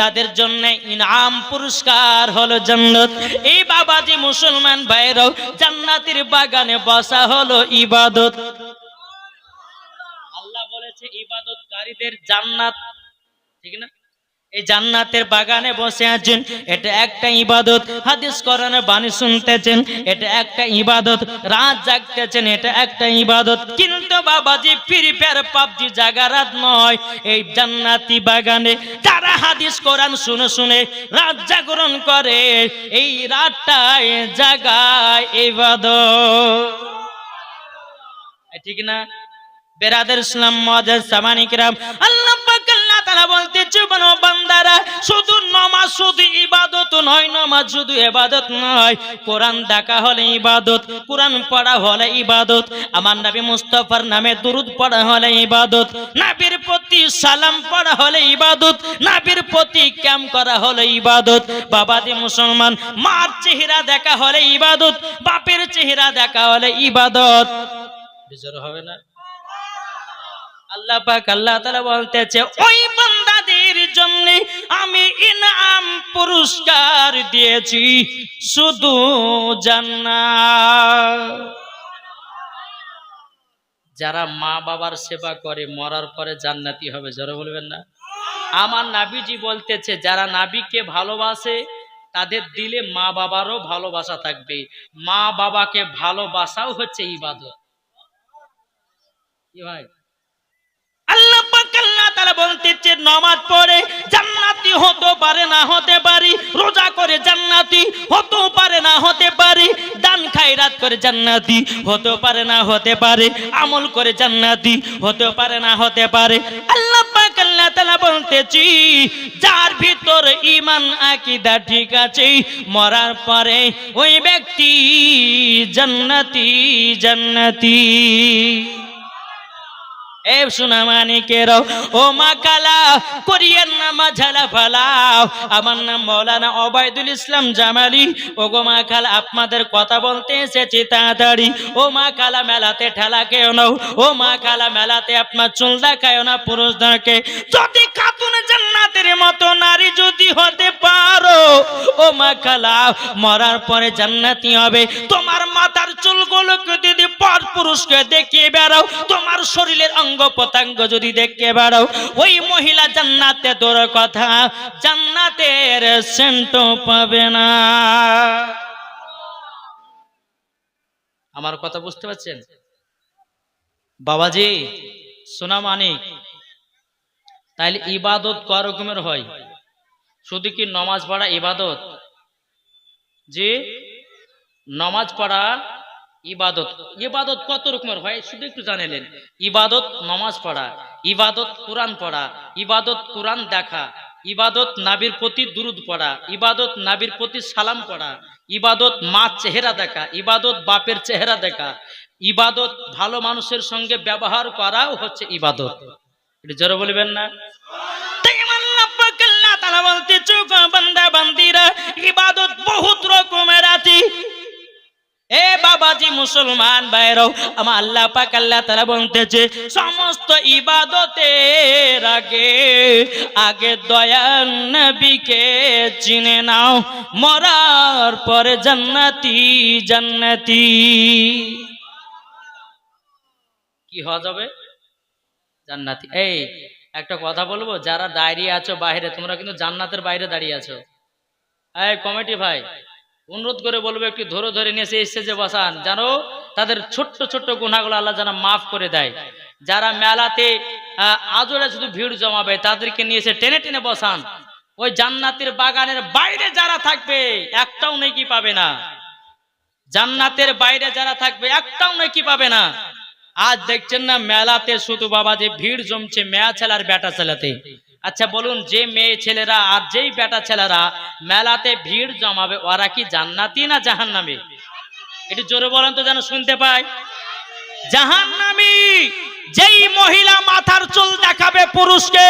তাদের জন্য ইনাম পুরস্কার হলো জান্নাত। এই বাবাজি মুসলমান ভাইরাও জান্নাতের বাগানে বসা হলো ইবাদত। আল্লাহ বলেছে, ইবাদতকারীদের জান্নাত, ঠিক না? এই জান্নাতের বাগানে বসে আছেন, এটা একটা ইবাদত। হাদিস বাণী শুনতেছেন, এটা একটা ইবাদত। রাত জাগতেছেন, এটা একটা ইবাদত। কিন্তু বাবাজি ফ্রি ফায়ার পাবজি জাগা রাত নয়। এই জান্নাতি বাগানে যারা হাদিস কোরআন শুনে শুনে রাত জাগরণ করে, এই রাতটায় জাগায় ইবাদত। ঠিক না? বেরাদের ইসলাম সামানিকরাম আল্লাহ আল্লাহ বলতেছে বনো বান্দারা, শুধু নামাজ, শুধু ইবাদত নয়, নামাজ শুধু ইবাদত নয়। কোরআন দেখা হলে ইবাদত, কোরআন পড়া হলে ইবাদত, আমার নবী মুস্তাফার নামে দুরুদ পড়া হলে ইবাদত, নবীর প্রতি সালাম পড়া হলে ইবাদত, নবীর প্রতি ক্যাম করা হলে ইবাদত। বাবাদি মুসলমান, মার চেহারা দেখা হলে ইবাদত, বাপের চেহারা দেখা হলে ইবাদত। বিজয় হবে না? আল্লাহ পাক আল্লাহ বলতেছে, ওই জন্য আমি ইনাম পুরস্কার দিয়েছি, শুধু যারা মা বাবার সেবা করে, মরার পরে জান্নাতি হবে যারা বলবেন না? আমার নাবিজি বলতেছে, যারা নাবিকে ভালোবাসে, তাদের দিলে মা বাবারও ভালোবাসা থাকবে। মা বাবাকে ভালোবাসাও হচ্ছে ইবাদত। কি ভাই? আল্লাহ তাআলা বলতেছে নামাজ পড়ে জান্নাতি হতে পারে না, হতে পারি। রোজা করে জান্নাতি হতে পারে না, হতে পারি। দান খায়রাত করে জান্নাতি হতে পারে না, হতে পারে। আমল করে জান্নাতি হতে পারে না, হতে পারে। আল্লাহ পাক, আল্লাহ তাআলা বলতেছি, যার ভিতর ঈমান, আকীদা ঠিক আছে, মরার পরে ওই ব্যক্তি জান্নাতি জান্নাতি। এ সোনা মানিকের ও মা কালা করিয়েন না ঝালা ফালাও আমার নাম মৌলানা অবায়দুল ইসলাম জামালি। ও গো মা কালা, আপনাদের কথা বলতে এসেছি তাড়াতাড়ি। ও মা কালা, মেলাতে ঠেলা কেউ নাও। ও মা কালা, মেলাতে আপনার চুল দেখায় না পুরুষ পুরুষদেরকে যদি খাতুন জান্নাতের মতো নারী যদি হতে পারো, ও মা কালা, মরার পরে জান্নাতি হবে। তোমার মাথার চুলগুলোকে যদি পর পুরুষকে দেখিয়ে বেড়াও, তোমার শরীরের অঙ্গ প্রত্যঙ্গ যদি দেখে বেড়াও ওই মহিলা জান্নাতে তোর কথা জান্নাতের সেন্ট পাবে না। আমার কথা বুঝতে পারছেন? বাবাজি সোনা মানিক, তাইলে ইবাদত ক রকমের হয়? শুধু কি নমাজ পড়া ইবাদত? যে নমাজ পড়া ইবাদত। ইবাদত কত রকমের হয় শুধু একটু জানেলেন ইবাদত নমাজ পড়া ইবাদত কোরআন পড়া ইবাদত কোরআন দেখা ইবাদত নাবির প্রতি দুরুদ পড়া ইবাদত নাবির প্রতি সালাম পড়া ইবাদত মা চেহারা দেখা ইবাদত বাপের চেহারা দেখা ইবাদত ভালো মানুষের সঙ্গে ব্যবহার করাও হচ্ছে ইবাদত। এটা বলবেন না? তাই আমার আল্লাহ পাক আল্লাহ তাআলা বলতেছে, "গো বান্দা বান্দিরা ইবাদত বহুত রকমের আছে এ বাবাজি মুসলমান ভাইরাও, আমার আল্লাহ পাক আল্লাহ তাআলা বলতেছে, সমস্ত ইবাদতের আগে আগে দয়াল নবীকে চিনে নাও, মরার পরে জান্নাতি জান্নাতি। কি হওয়া যাবে? জান্নাতি। এই, একটা কথা বলব, যারা দাঁড়িয়ে আছো বাইরে, তোমরা কিন্তু জান্নাতের বাইরে দাঁড়িয়ে আছো। এই কমিটি ভাই অনুরোধ করে বলব, একটু ধরে ধরে নিয়ে এসে যে বসান। জানো তাদের ছোট্ট ছোট্ট গুণাগুলো আল্লাহ যেন মাফ করে দেয়। যারা মেলাতে আজরে শুধু ভিড় জমাবে, তাদেরকে নিয়ে এসে টেনে টেনে বসান। ওই জান্নাতের বাগানের বাইরে যারা থাকবে, একটাও নেই কি পাবে না। জান্নাতের বাইরে যারা থাকবে, একটাও নেই পাবে না। আজ দেখছেন না, মেলাতে শুধু বাবা যে ভিড় জমছে, মেয়া ছেলার বেটা ছেলাতে। আচ্ছা বলুন, যে মেয়ে ছেলেরা আর যেই বেটা ছেলেরা মেলাতে ভিড় জমাবে, ওরা কি জান্নাতি না জাহান্নামে? একটু জোরে বলেন তো যেন শুনতে পাই। নামি যেই মহিলা মাথার চুল দেখাবে পুরুষকে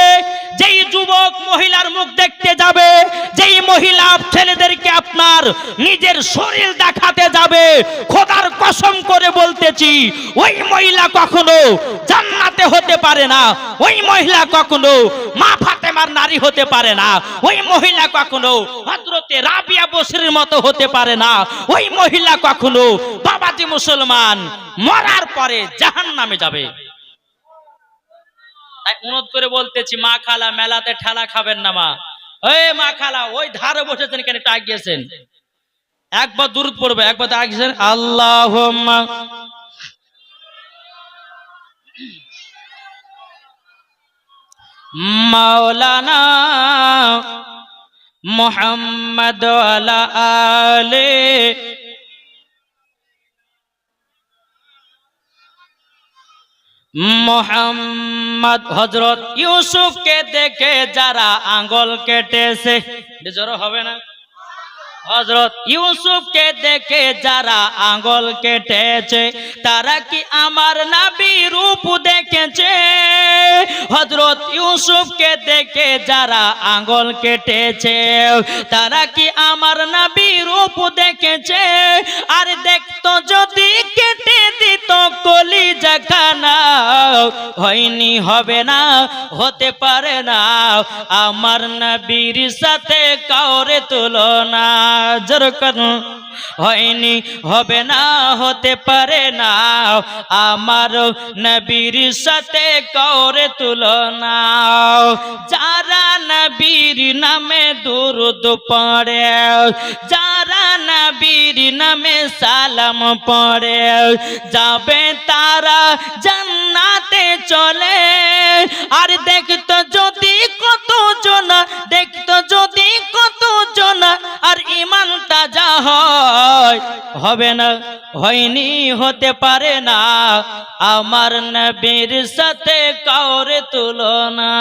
যেই যুবক মহিলার মুখ দেখতে যাবে, যেই মহিলা ছেলেদেরকে আপনার নিজের শরীর দেখাতে যাবে, খোদার কসম করে বলতেছি, ওই মহিলা কখনো জান্নাতে হতে পারে না, ওই মহিলা কখনো মা ফাতেমার নারী হতে পারে না, ওই মহিলা কখনো হজরতে রাবিয়া বসরির মতো হতে পারে না, ওই মহিলা কখনো বাবাজি মুসলমান মরার পরে জাহান নামে যাবে। তাই অনুরোধ করে বলতেছি, মা খালা, মেলাতে ঠেলা খাবেন না, মা। ওই মা খালা, ওই ধারে বসেছেন কেন? টাক গিয়েছেন। একবার দূর পড়বে, একবার টাক গিয়েছেন। আল্লাহ মাওলানা মোহাম্মদ আলা আলে মোহাম্মদ হজরত ইউসুফকে দেখে যারা আঙ্গল কেটেছে বেজর হবে না। হজরত ইউসুফকে দেখে যারা আঙ্গল কেটেছে, তারা কি আমার নাবি রূপ দেখেছে? হজরত ইউসুফকে দেখে যারা আঙ্গল কেটেছে, তারা কি আমার নাবি রূপ দেখেছে? আর দেখতো যদি কেটে দিত কলি জাখানা হয়নি, হবে না, হতে পারে না। আমার নবীর সাথে কাউরে তুলনা যেরকম হয়নি, হবে না, হতে পারে না। আমার নবীর সাথে কাউরে তুলনা। যারা নবীর নামে দুরুদ পড়ে, যারা নবীর নামে সালাম পড়ে, যাবে তারা জান্নাতে চলে। আর দেখতো যদি কত জনা দেখতো যদি কত জনা আর ইমান তাজা হয়, হবে না, হয়নি, হতে পারে না। আমার নবীর সাথে কাউরে তুলনা।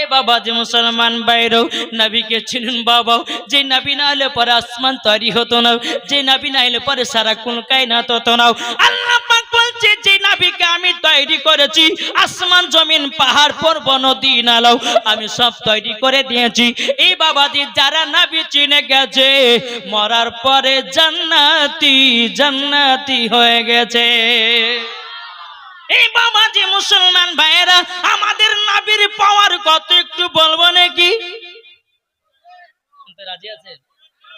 এ বাবা যে মুসলমান বাইরেও, নাবিকে চিনুন বাবাও। যে নবী না হলে পরে আসমান তৈরি হতো না, যে নবী না হলে পরে সারা কোন কায়নাত হতো না। আল্লাহ পাক বলছে, যে নবীকে আমি তৈরি করেছি, আসমান, জমিন, পাহাড়, পর্বত, নদী, নালাও, আমি সব তৈরি করে দিয়েছি। এই যারা নবী চিনে গেছে, মরার পরে জান্নাতি জান্নাতি হয়ে গেছে। এই বাবা যে মুসলমান ভাইয়েরা আমাদের নাবির পাওয়ার কত একটু বলব নাকি? রাজি আছেন?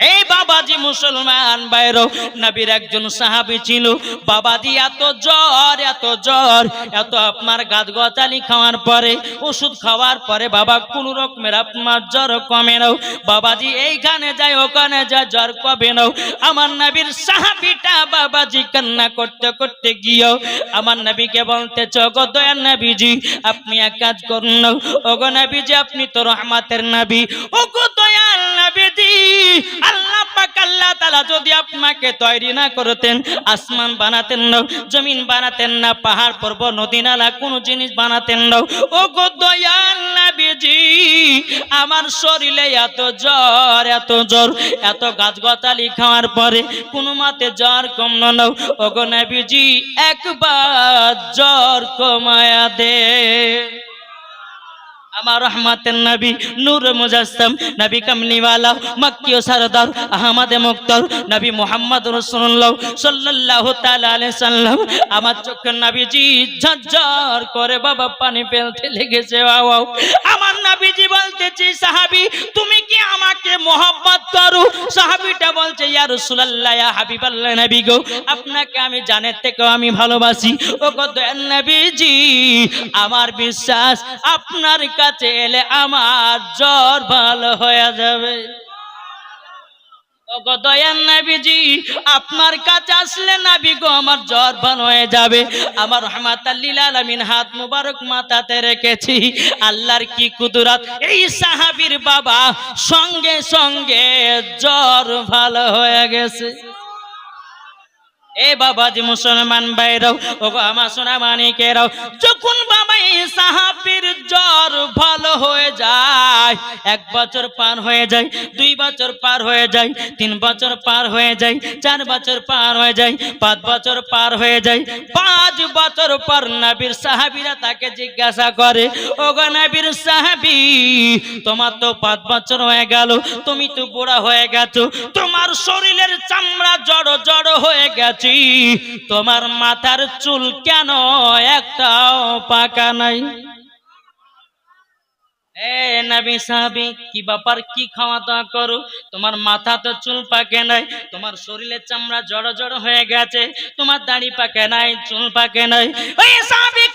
এই বাবাজি মুসলমান বাইরো, নবীর একজন সাহাবি ছিল। বাবাজি এত জ্বর এত জ্বর, এত আপনার গাছ গচালি খাওয়ার পরে, ওষুধ খাওয়ার পরে বাবা কোন রকমের আপনার জ্বর কমে নাও। বাবাজি এইখানে যায়, ওখানে যায়, জ্বর কমে নাও। আমার নবীর সাহাবিটা বাবাজি কান্না করতে করতে গিয়েও আমার নবীকে বলতে চগো দয়ার নবীজি, আপনি এক কাজ করুন ওগো নবীজি, আপনি তো রহমাতের নবী। ওগো দয়াল নবীজি আল্লাহ পাক আল্লাহ তাআলা যদি আপনাকে তৈরি না করতেন, আসমান বানাতেন না, জমিন বানাতেন না, পাহাড়, পর্বত, নদী, নালা, কোনো জিনিস বানাতেন না। ও গো দয়াল নবীজি, আমার শরীরে এত জ্বর এত জ্বর, এত গাছ গতালি খাওয়ার পরে কোনো মাতে জ্বর কম না। ও গো নবীজি, একবার জ্বর কমায়া দে। আমার রহমাতের নবী, নূর মুজাসম, নবী কামলিওয়ালা মক্কি ও সরদার, আহমদ মুক্তর, নবী মোহাম্মদ রসুল্লাহ আলাইহি সাল্লাম। আমার চোখের নবীজি ঝরঝর করে বাবা পানি ফেলতে লেগেছে বাবা আমার নবীজি বলতেছি, সাহাবী, তুমি কি আমাকে মোহাম্মত করো? সাহাবীটা বলছে, ইয়া রাসূলুল্লাহ, ইয়া হাবিবাল্লাহ নবী গো, আপনাকে আমি জানের থেকেও আমি ভালোবাসি। ও কত নবীজি, আমার বিশ্বাস আপনার কাছে এলে আমার জ্বর ভালো হয়ে যাবে। আপনার কাছে আসলে নবী গো আমার জ্বর ভালো হয়ে যাবে। আমার রহমাতাল্লিল আলামিন হাত মুবারক মাথাতে রেখেছি। আল্লাহর কি কুদরত? এই সাহাবীর বাবা সঙ্গে সঙ্গে জ্বর ভালো হয়ে গেছে। এ বাবাজি মুসলমান বাইরাও ও আমার সোনা মানিকেরাও যখন বাবা সাহাবির জ্বর ভালো হয়ে যায়, এক বছর পার হয়ে যায়, দুই বছর পার হয়ে যায়, তিন বছর পার হয়ে যায়, চার বছর পার হয়ে যায়, পাঁচ বছর পার হয়ে যায়, পাঁচ বছর পর নবীর সাহাবিরা তাকে জিজ্ঞাসা করে, ও নবীর সাহাবি, তোমার তো পাঁচ বছর হয়ে গেল, তুমি তো বুড়া হয়ে গেছো, তোমার শরীরের চামড়া জড়ো জড়ো হয়ে গেছি তোমার মাথার চুল কেন একটাও পাকা নাই? এ নবী সাহাবি, কি ব্যাপার, কি খাওয়া দাওয়া করো? তোমার মাথা তো চুল পাকে নাই, তোমার শরীরের চামড়া জড়ো জড়ো হয়ে গেছে, তোমার দাড়ি পাকে নাই, চুল পাকে নাই। ওই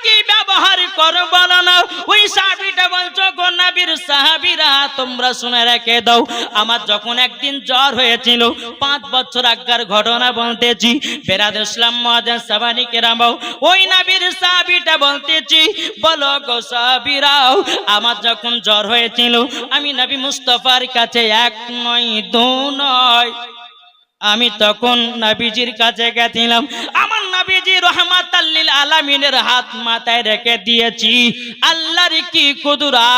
কি ব্যবহার করো না। ওই সাহাবিটা বলছো, গো নবীর সাহাবিরা, তোমরা শুনে রেখে দাও। আমার যখন একদিন জ্বর হয়েছিল, পাঁচ বছর আগের ঘটনা বলতেছি। বেরাদ ইসলাম মহাজান সাবানি কেরামাও ওই নবীর সাহাবিটা বলতেছি, বলো গো সাহাবিরাও, আমার যখন জ্বর হয়েছিল, আমি নবী মুস্তফার কাছে এক নয়, দু নয় আমি তখন নবীজির কাছে গেছিলাম। আমার নবীজি রহমাত আলামিনের হাত মাথায় রেখে দিয়েছি। আল্লাহর কি কুদুরা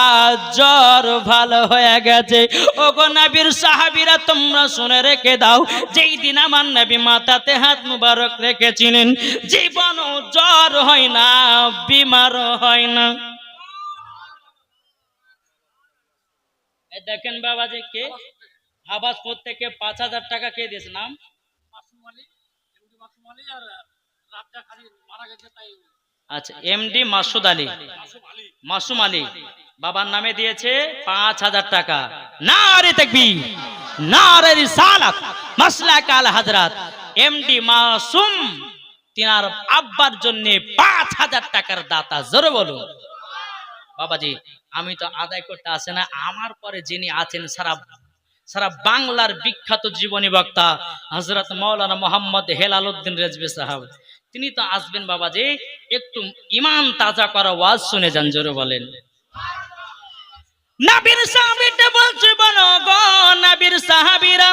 জ্বর ভালো হয়ে গেছে। ও গো নবীর সাহাবীরা, তোমরা শুনে রেখে দাও, যেই দিন আমার নবী মাথাতে হাত মুবারক রেখেছিলেন জীবনও জ্বর হয় না, বিমার হয় না। দেখেন বাবা যে কে? থেকে পাঁচ হাজার টাকা কে দিয়েছে? নাম? আচ্ছা এমডি মাসুদ আলী। মাসুম আলী। বাবার নামে দিয়েছে পাঁচ হাজার টাকা। না রে দেখবি না রে রিসালাত মাসলা কাল হাজরাত। এমডি মাসুম তিনার আব্বার জন্য পাঁচ হাজার টাকার দাতা জোরে বলুন। বাবাজি আমি তো আদায় করতে আসে না আমার পরে যিনি আছেন সারা সারা বাংলার বিখ্যাত জীবনী বক্তা হজরত মৌলানা মোহাম্মদ হেলাল উদ্দিন রেজবে সাহাব। তিনি তো আসবেন বাবা যে একটু ইমান তাজা করা ওয়াজ শুনে যান, জোরে বলেন। নাবির সাহাবিটা বলছে বলো গো নাবির সাহাবিরা,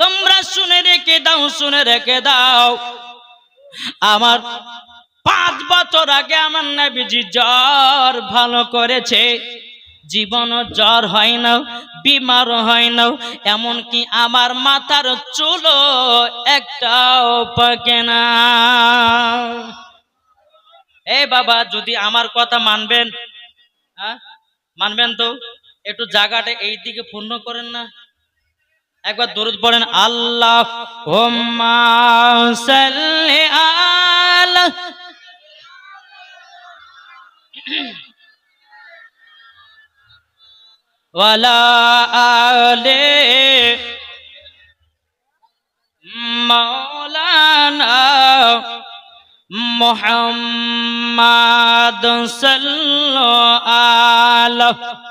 তোমরা শুনে রেখে দাও, শুনে রেখে দাও। আমার পাঁচ বছর আগে আমার নাবিজি জ্বর ভালো করেছে। জীবন জ্বর হয় না, বিমার হয় না, এমনকি আমার মাথার চুলো একটাও পাকে না। এই বাবা, যদি আমার কথা মানবেন মানবেন তো? একটু জায়গাটা এই দিকে পূর্ণ করেন না। একবার দরুদ পড়েন আল্লাহ হোম্মা সাল্লি আলা ওয়ালা আলে মাওলানা মুহাম্মাদ সাল্লাল্লাহু আলাইহি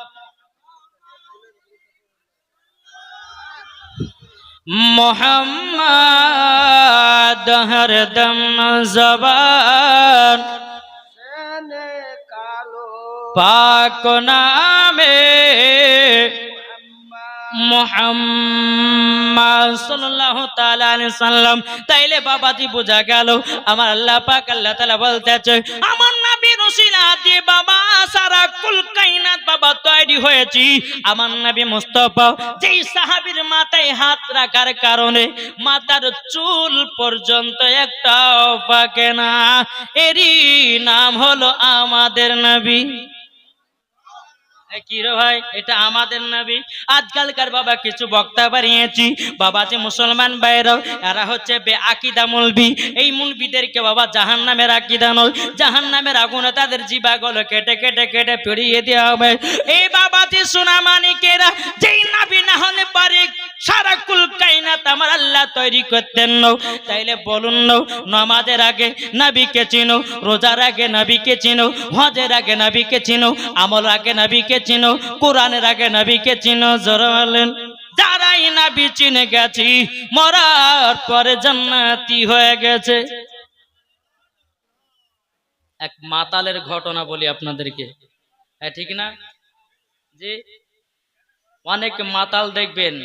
মোহাম্মদ হরদম জবান পাক নামে মোহাম্মদ সাল্লাল্লাহু তাআলা তাইলে বাবাজি বোঝা গেল, আমার আল্লাহ পাক আল্লাহ তাআলা বলতেছে, আমার নবী রসিলা দিয়ে বাবা, সারা কুল বাবা তৈরি হয়েছি। আমার নবী মুস্তাফা, যেই সাহাবীর মাথায় হাত রাখার কারণে মাথার চুল পর্যন্ত একটা পাকে না। এরই নাম হলো আমাদের নবী। কি মুসলমান বাইরাও এরা হচ্ছে বে এই মুলবিদেরকে বাবা জাহান নামের আকিদা নয়। জাহান তাদের জিবাগুলো কেটে কেটে কেটে পেরিয়ে দেওয়া হবে। এই বাবা যে সোনা মানিকেরা যেই নাবি না হলে পারে সারা কুল কাইনাত আমার আল্লাহ তৈরি করতেন নও। তাইলে বলুন নও, নামাজের আগে নাবিকে চিনো, রোজার আগে নাবিকে চিনো, হজের আগে নাবিকে চিনো আমল আগে নাবিকে চিনো, কোরআনের আগে নাবিকে চিনো, জোরে বলেন। যারাই নাবি চিনে গেছি, মরার পরে জান্নাতি হয়ে গেছে। এক মাতালের ঘটনা বলি আপনাদেরকে। হ্যাঁ ঠিক না? যে অনেক মাতাল দেখবেন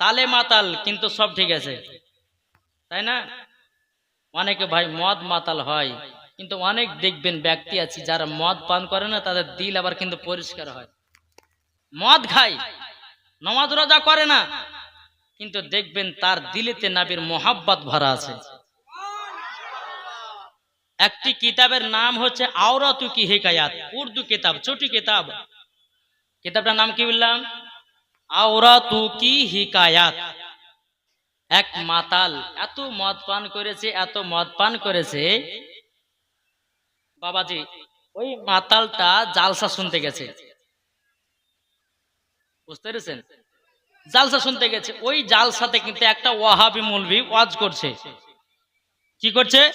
তালে মাতাল, কিন্তু সব ঠিক আছে। তাই না? অনেকে ভাই, মদ মাতাল হয়, কিন্তু অনেক দেখবেন ব্যক্তি আছে, যারা মদ পান করে না, তাদের দিল আবার কিন্তু পরিষ্কার হয়। মদ খায়, নমাজ রোজা করে না, কিন্তু দেখবেন তার দিলেতে নাবির মোহাব্বত ভরা আছে। একটি কিতাবের নাম হচ্ছে আওরাতু কি হিকায়াত, উর্দু কিতাব, ছোটি কিতাব। কিতাবটার নাম কি বললাম? আওরাতু কি হিকায়াত? এক মাতাল এত মদ পান করেছে, এত মদ পান করেছে। বাবাজি, ওই মাতালটা জালসা শুনতে গেছে। বুঝতে পেরেছেন? জালসা শুনতে গেছে। ওই জালসাতে কিন্তু একটা ওয়াহাবি মুলবি ওয়াজ করছে। কি করছে?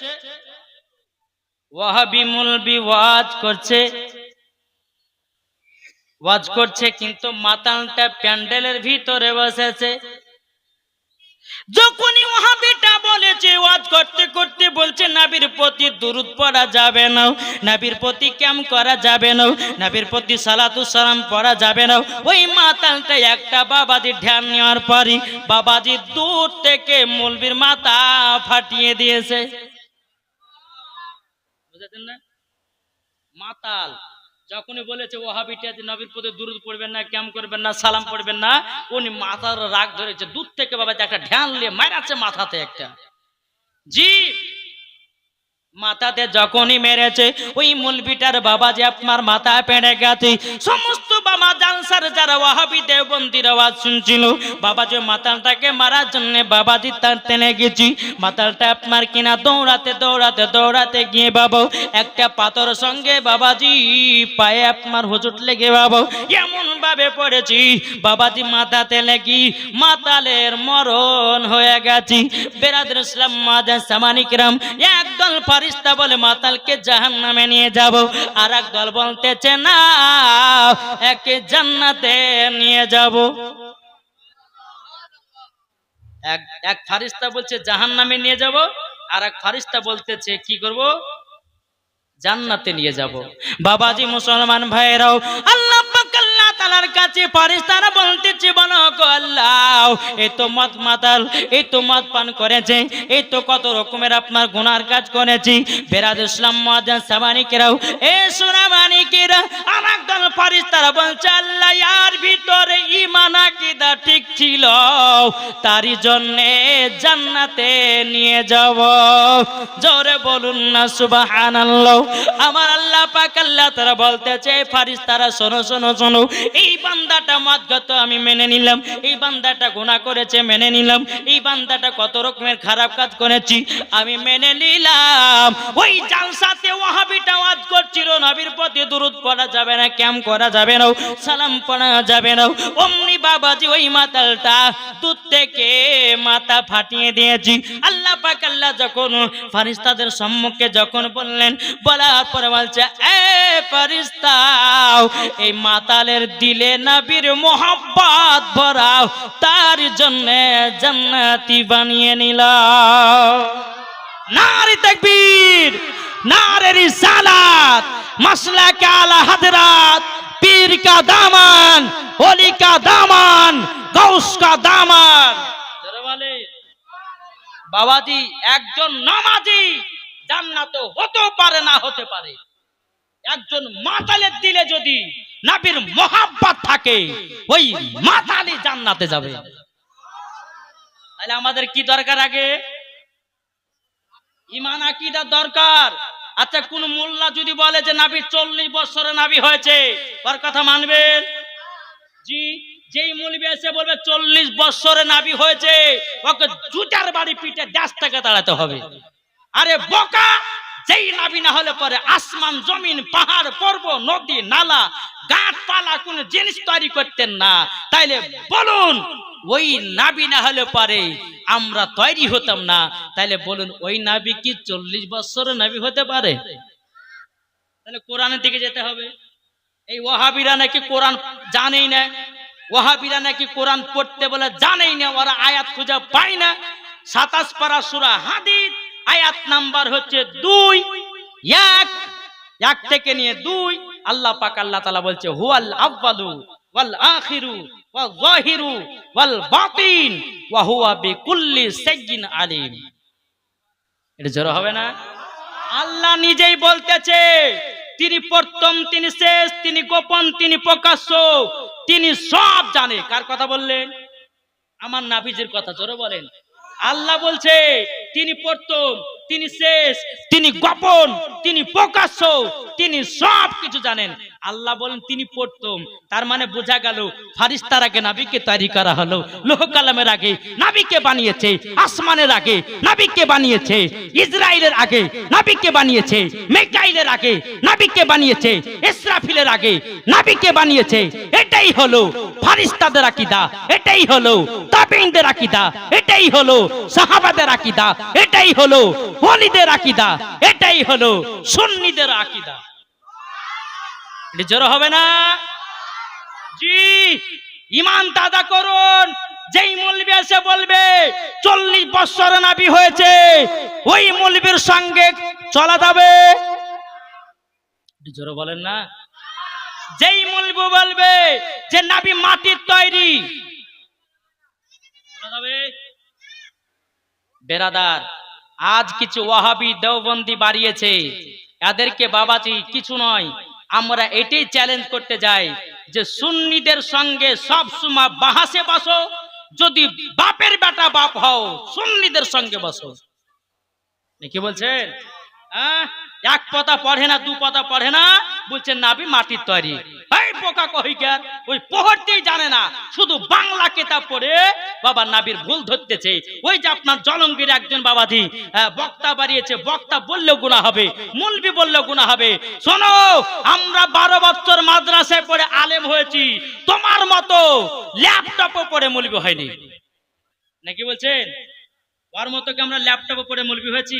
ওয়াহাবি মুলবি ওয়াজ করছে। ওয়াজ করছে, কিন্তু মাতালটা প্যান্ডেলের ভিতরে বসেছে। যখনই ওহাবিটা বলেছে ওয়াজ করতে করতে বলছে, নাবির প্রতি দুরুদ পড়া যাবে না, নাবির প্রতি ক্যাম করা যাবে না, নাবির প্রতি সালাতু সালাম পড়া যাবে না। ওই মাতালটা একটা বাবাজির ধ্যান নেওয়ার পরই বাবাজি দূর থেকে মুলবির মাথা ফাটিয়ে দিয়েছে। বুঝেছেন না? মাতাল। যখনই বলেছে ওহাবিটা যে নবীর প্রতি দূরত পড়বেন না, ক্যাম করবেন না, সালাম পড়বেন না, উনি মাথার রাগ ধরেছে, দূর থেকে বাবা একটা ঢ্যান নিয়ে মারাচ্ছে মাথাতে একটা। জি মাথাতে যখনই মেরেছে, ওই মুলবিটার বাবা যে আপনার মাথা পেড়ে গেছে, সমস্ত বাবা জালসার যারা ওয়াহাবি দেবন্দির আওয়াজ শুনছিল, বাবা যে মাতালটাকে মারার জন্য বাবাজি তার টেনে গেছি, মাতালটা আপনার কিনা দৌড়াতে দৌড়াতে দৌড়াতে গিয়ে বাবা, একটা পাথর সঙ্গে বাবাজি পায়ে আপনার হুজুট লেগে বাবা এমন ভাবে পড়েছি, বাবাজি মাথাতে লেগি, মাতালের মরণ হয়ে গেছি। বেরাদের ইসলাম, মাদার সামানিকরাম একদল ফারিস্তা বলে, মাতালকে জাহান নামে নিয়ে যাব। আর এক দল বলতেছে, না, একে জান্নাতে নিয়ে যাব। এক এক ফারিস্তা বলছে জাহান নামে নিয়ে যাব। আর এক ফারিস্তা বলতেছে, কি করব? জান্নাতে নিয়ে যাব। বাবাজি মুসলমান ভাইরাও আল্লাহ তাআলার কাছে ফারিস্তারা বলতেছে, বলো আল্লাহ। এই তো মদ মাতাল এই তো মদ পান করেছে এই তো কত রকমের আপনার গুনার কাজ করেছি। বেরাদ ইসলাম মাদান সামানিকেরাও, এ সোনা মানিকেরা আর একদল ফারিস্তারা বলছে, আল্লাহ, ইয়ার ভিতরে ইমান আকীদা ঠিক ছিল। তারই জন্যে জান্নাতে নিয়ে যাব। জোরে বলুন না, সুবহানাল্লাহ। আমার আল্লাহ পাক আল্লাহ তারা বলতেছে ফারিস্তারা শোনো শোনো শোনো, এই বান্দাটা মদগত আমি মেনে নিলাম এই বান্দাটা গুনাহ করেছে, মেনে নিলাম। এই বান্দাটা কত রকমের খারাপ কাজ করেছি, আমি মেনে নিলাম। ওই জালসাতে ওয়াহাবিটা ওয়াজ করছিল, নবীর প্রতি দুরুদ পড়া যাবে না, ক্যাম করা যাবে না, সালাম পড়া যাবে না। অমনি বাবাজি ওই মাতালটা দুধ থেকে মাথা ফাটিয়ে দিয়েছি। আল্লাহ পাক, আল্লাহ যখন ফারিস্তাদের সম্মুখে যখন বললেন, বলার পরে বলছে, এ ফারিস্তাও এই মাতালের দিলে নবীর মোহাব্বত ভরাও তার জন্য জান্নাতি বানিয়ে নিলাম। নারী তাকবীর নারে রিসালাত মাসলা কে আলা হাদরাত পীর কা দামান, ওলি কা দামান গৌস কা দামান। বাবাজি, একজন নামাজি জান্নাত হতেও পারে, না হতে পারে। একজন মাতালের দিলে যদি নাবির মোহাব্বত থাকে, ওই মাতালি জান্নাতে যাবে। তাহলে আমাদের কি দরকার আগে? ইমান আকিদা দরকার। আচ্ছা কোন মোল্লা যদি বলে যে নাবি চল্লিশ বছরে নাবি হয়েছে, ওর কথা মানবেন? জি, যেই মুলবি এসে বলবে চল্লিশ বছরে নাবি হয়েছে, ওকে জুতার বাড়ি পিঠে দেশ থেকে দাঁড়াতে হবে। আরে বোকা! যেই নাবি না হলে পরে আসমান, জমিন, পাহাড়, পর্বত, নদী, নালা, গাছপালা, কোন জিনিস তৈরি করতেন না। তাইলে বলুন, ওই নাবি না হলে পরে আমরা তৈরি হতাম না। তাইলে বলুন, ওই নাবি কি চল্লিশ বছরের নাবি হতে পারে? তাহলে কোরআনের দিকে যেতে হবে। এই ওহাবিরা নাকি কোরআন জানেই না। ওহাবিরা নাকি কোরআন পড়তে বলে জানেই না, ওরা আয়াত খুঁজে পায় না। সাতাশ পারা সুরা হাদিদ আয়াত নাম্বার হচ্ছে দুই, এক। এক থেকে নিয়ে দুই। আল্লাহ পাক আল্লাহ তালা বলছে, হুয়াল আব্বালু ওয়াল আখিরু ওয়াল জাহিরু ওয়াল বাতিন ওয়া হুয়া বিকুল্লি সাইয়্যিন আলিম। এটা জোর হবে না? আল্লাহ নিজেই বলতেছে, তিনি প্রথম, তিনি শেষ, তিনি গোপন, তিনি প্রকাশ্য, তিনি সব জানে। কার কথা বললেন? আমার নাফিজের কথা জোরে বলেন। আল্লাহ বলছে তিনি প্রথম তিনি শেষ তিনি গোপন তিনি প্রকাশ্য তিনি সব কিছু জানেন। আল্লাহ বলেন, তিনি প্রথম। তার মানে বোঝা গেল ফারিস্তার আগে নাবিকে তৈরি করা হলো। লোহ কালামের আগে নাবিকে বানিয়েছে, আসমানের আগে নাবিকে বানিয়েছে ইসরায়েলের আগে নাবিকে বানিয়েছে, মেকাইলের আগে নাবিকে বানিয়েছে, ইসরাফিলের আগে নাবিকে বানিয়েছে। এটাই হলো ফারিস্তাদের আকিদা, এটাই হলো তাবিনদের আকিদা, এটাই হলো সাহাবাদের আকিদা, এটাই হলো ওলিদের আকিদা, এটাই হলো সুন্নিদের আকিদা। এটা জোর হবে না। জি ইমান দাদা করুন। যেই মৌলবি এসে বলবে, চল্লিশ বছর নাবি হয়েছে, ওই মৌলবীর সঙ্গে চলা যাবে। জোরে বলেন না। যেই মৌলবি বলবে যে নাবি মাটির তৈরি বেরাদার, আজ কিছু ওয়াহাবি দেওবন্দি বাড়িয়েছে। এদেরকে বাবাজি, কিছু নয় আমরা এটাই চ্যালেঞ্জ করতে যাই যে সুন্নিদের সঙ্গে সব সময় বাহাসে বসো, যদি বাপের বেটা বাপ হও, সুন্নিদের সঙ্গে বসো কি বলছেন? এক পাতা পড়ে না দু পাতা পড়ে না বলছেন নাবি মাটির তৈরি। ওই জানে না শুধু বাংলা কেতাব পড়ে নাবির ভুল ধরতেছে। ওই জলঙ্গির একজন আহ, বক্তা বাড়িয়েছে বক্তা বললেও গুণা হবে মুলবি বললেও গুণা হবে। শোনো আমরা বারো বছর মাদ্রাসায় পড়ে আলেম হয়েছি তোমার মতো ল্যাপটপও পড়ে মুলবি হয়নি। নাকি বলছেন? ওর মতো কি আমরা ল্যাপটপে পড়ে মুলবি হয়েছি?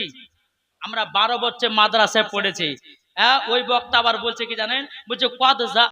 আমরা বারো বছর মাদ্রাসায় পড়েছি। হ্যাঁ ওই বক্তা আবার বলছে কি জানেন? বলছে কদ